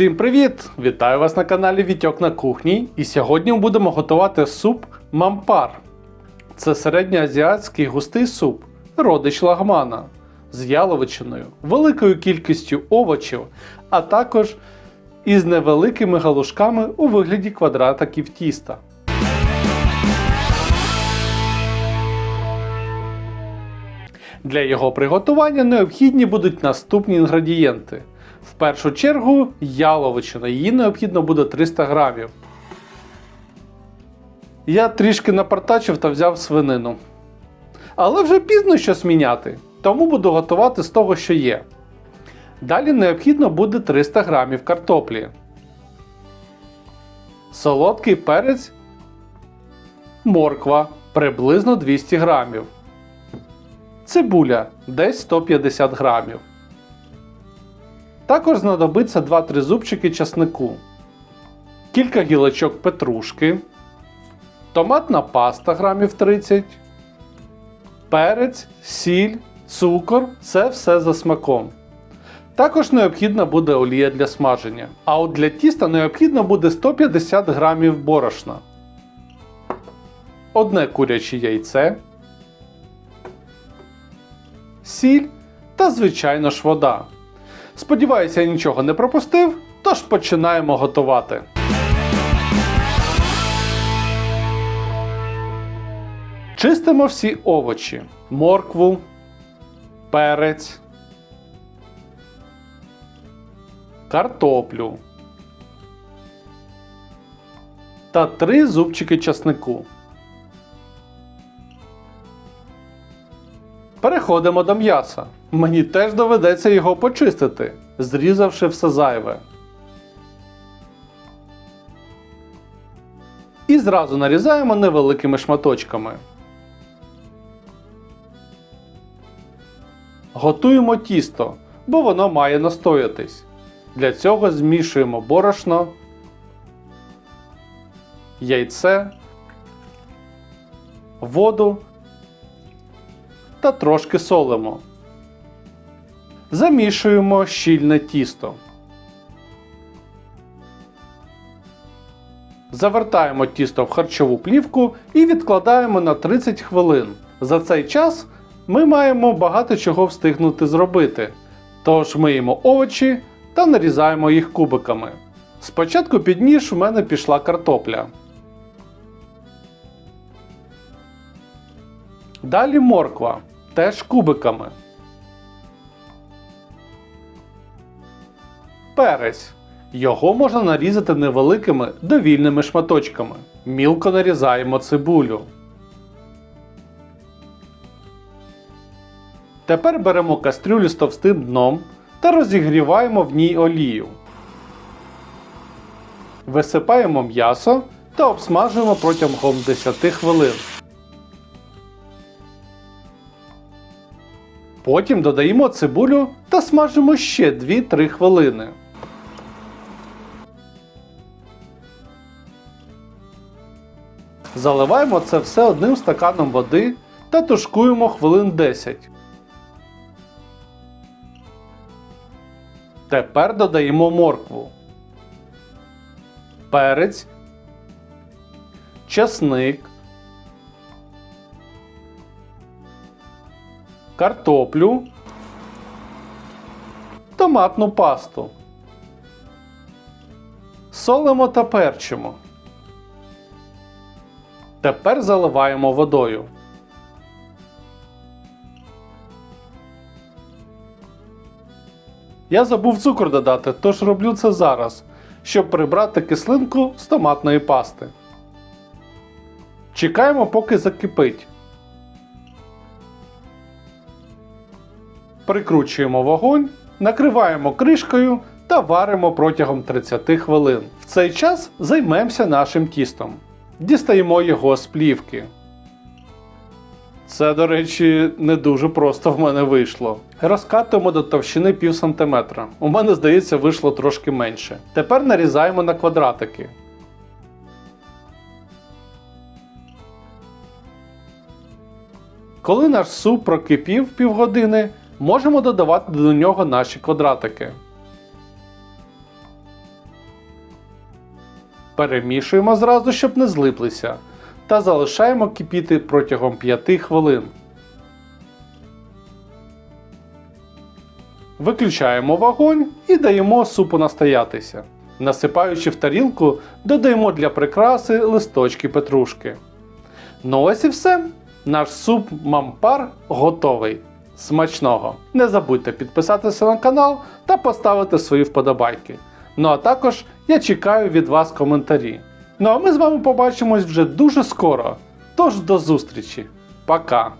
Всім привіт! Вітаю вас на каналі Вітьок на кухні. І сьогодні ми будемо готувати суп мампар. Це середньоазіатський густий суп, родич лагмана з яловичиною, великою кількістю овочів, а також із невеликими галушками у вигляді квадратиків тіста. Для його приготування необхідні будуть наступні інгредієнти. В першу чергу яловичина, її необхідно буде 300 грамів. Я трішки напартачив та взяв свинину. Але вже пізно щось міняти, тому буду готувати з того, що є. Далі необхідно буде 300 грамів картоплі. Солодкий перець. Морква приблизно 200 грамів. Цибуля десь 150 грамів. Також знадобиться 2-3 зубчики часнику, кілька гілочок петрушки, томатна паста грамів 30, перець, сіль, цукор це все за смаком. Також необхідна буде олія для смаження. А от для тіста необхідно буде 150 грамів борошна, одне куряче яйце, сіль та, звичайно ж, вода. Сподіваюся, я нічого не пропустив, тож починаємо готувати. Чистимо всі овочі: моркву, перець, картоплю та три зубчики часнику. Переходимо до м'яса. Мені теж доведеться його почистити, зрізавши все зайве. І зразу нарізаємо невеликими шматочками. Готуємо тісто, бо воно має настоятись. Для цього змішуємо борошно, яйце, воду та трошки солимо. Замішуємо щільне тісто. Завертаємо тісто в харчову плівку і відкладаємо на 30 хвилин. За цей час ми маємо багато чого встигнути зробити. Тож миємо овочі та нарізаємо їх кубиками. Спочатку під ніж у мене пішла картопля. Далі морква теж кубиками. Перець. Його можна нарізати невеликими довільними шматочками. Мілко нарізаємо цибулю. Тепер беремо кастрюлю з товстим дном та розігріваємо в ній олію. Висипаємо м'ясо та обсмажуємо протягом 10 хвилин. Потім додаємо цибулю та смажимо ще 2-3 хвилини. Заливаємо це все одним стаканом води та тушкуємо хвилин 10. Тепер додаємо моркву, перець, часник, картоплю, томатну пасту. Солимо та перчимо. Тепер заливаємо водою. Я забув цукор додати, тож роблю це зараз, щоб прибрати кислинку з томатної пасти. Чекаємо, поки закипить. Прикручуємо вогонь, накриваємо кришкою та варимо протягом 30 хвилин. В цей час займемося нашим тістом. Дістаємо його з плівки. Це, до речі, не дуже просто в мене вийшло. Розкатуємо до товщини пів сантиметра. У мене, здається, вийшло трошки менше. Тепер нарізаємо на квадратики. Коли наш суп прокипів півгодини, можемо додавати до нього наші квадратики. Перемішуємо зразу, щоб не злиплися, та залишаємо кипіти протягом 5 хвилин. Виключаємо вогонь і даємо супу настоятися. Насипаючи в тарілку, додаємо для прикраси листочки петрушки. Ну ось і все. Наш суп мампар готовий. Смачного! Не забудьте підписатися на канал та поставити свої вподобайки. Ну а також я чекаю від вас коментарі. Ну а ми з вами побачимось вже дуже скоро. Тож до зустрічі. Пока!